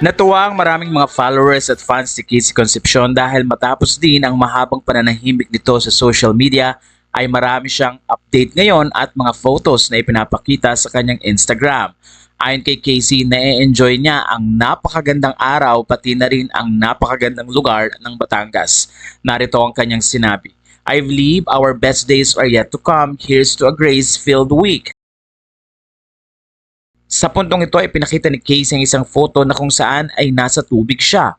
Natuwa ang maraming mga followers at fans ni Casey Concepcion dahil matapos din ang mahabang pananahimik nito sa social media ay marami siyang update ngayon at mga photos na ipinapakita sa kanyang Instagram. Ayon kay Casey, na-enjoy niya ang napakagandang araw pati na rin ang napakagandang lugar ng Batangas. Narito ang kanyang sinabi. I believe our best days are yet to come. Here's to a grace-filled week. Sa puntong ito ay pinakita ni Casey ang isang photo na kung saan ay nasa tubig siya.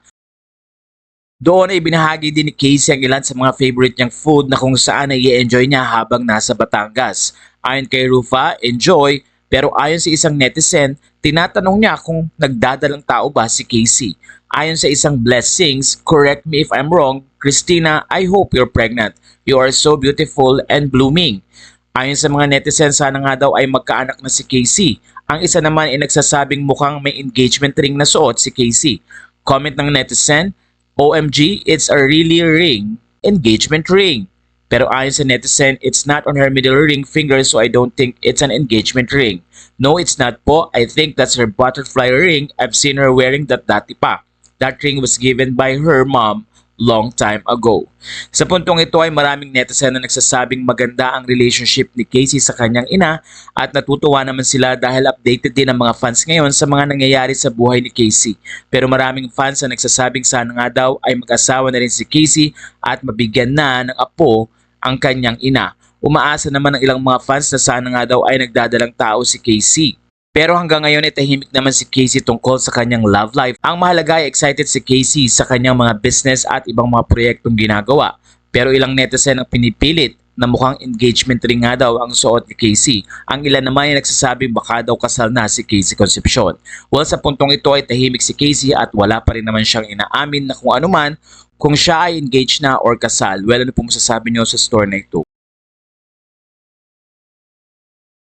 Doon ay binahagi din ni Casey ang ilan sa mga favorite niyang food na kung saan ay i-enjoy niya habang nasa Batangas. Ayon kay Rufa, enjoy, pero ayon sa isang netizen, tinatanong niya kung nagdadalang tao ba si Casey. Ayon sa isang blessings, correct me if I'm wrong, Christina, I hope you're pregnant. You are so beautiful and blooming. Ayon sa mga netizen, sana nga daw ay magkaanak na si Casey. Ang isa naman ay nagsasabing mukhang may engagement ring na suot si Casey. Comment ng netizen, OMG, it's a really ring, engagement ring. Pero ayon sa netizen, it's not on her middle ring finger so I don't think it's an engagement ring. No, it's not po. I think that's her butterfly ring. I've seen her wearing that dati pa. That ring was given by her mom long time ago. Sa puntong ito ay maraming netizen na nagsasabing maganda ang relationship ni Casey sa kanyang ina at natutuwa naman sila dahil updated din ang mga fans ngayon sa mga nangyayari sa buhay ni Casey. Pero maraming fans na nagsasabing sana nga daw ay mag-asawa na rin si Casey at mabigyan na ng apo ang kanyang ina. Umaasa naman ng ilang mga fans na sana nga daw ay nagdadalang tao si Casey. Pero hanggang ngayon ay tahimik naman si Casey tungkol sa kanyang love life. Ang mahalaga ay excited si Casey sa kanyang mga business at ibang mga proyektong ginagawa. Pero ilang netizen ang pinipilit na mukhang engagement ring nga daw ang suot ni Casey. Ang ilan naman ay nagsasabing baka daw kasal na si Casey Concepcion. Well, sa puntong ito ay tahimik si Casey at wala pa rin naman siyang inaamin na kung ano man kung siya ay engaged na or kasal. Well, ano po masasabi niyo sa store na ito?